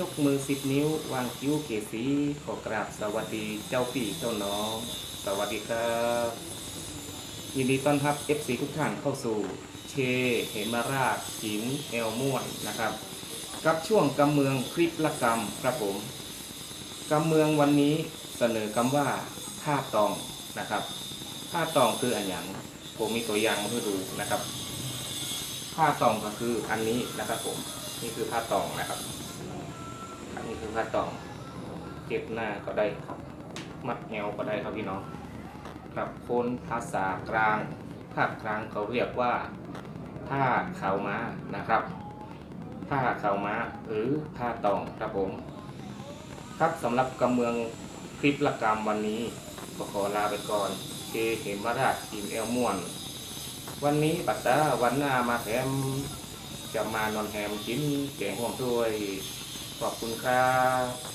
ยกมือสิบนิ้ว วางคิ้วเกสีขอกราบสวัสดีเจ้าพี่เจ้าน้อง สวัสดีครับ ยินดีต้อนรับ FC ทุกท่านเข้าสู่ เชเหมราชหินแอลม่วนนะครับ กับช่วงกำเมืองคลิปละกรรมครับผมกำเมืองวันนี้เสนอกำว่าผ้าตองนะครับผ้าตองคืออันหยังผมมีตัวอย่างมาให้ดูนะครับผ้าตองก็คืออันนี้นะครับผมนี่คือผ้าตองนะครับ อันนี้คือผ้าตองเก็บหน้าก็ได้ครับ มัดแนวก็ได้ครับพี่น้อง ครับคนภาษากลาง ภาคกลางเขาเรียกว่าผ้าขาวม้านะครับ ผ้าขาวม้าหรือผ้าตองครับผม ครับสำหรับกำเมืองคลิปละกรรมวันนี้ก็ขอลาไปก่อนเคเหมราชทีมแอลม่วน วันนี้ปัตตาวันหน้ามาแถมจะมานอนแฮมกินแกงห่วงด้วย ขอบคุณครับ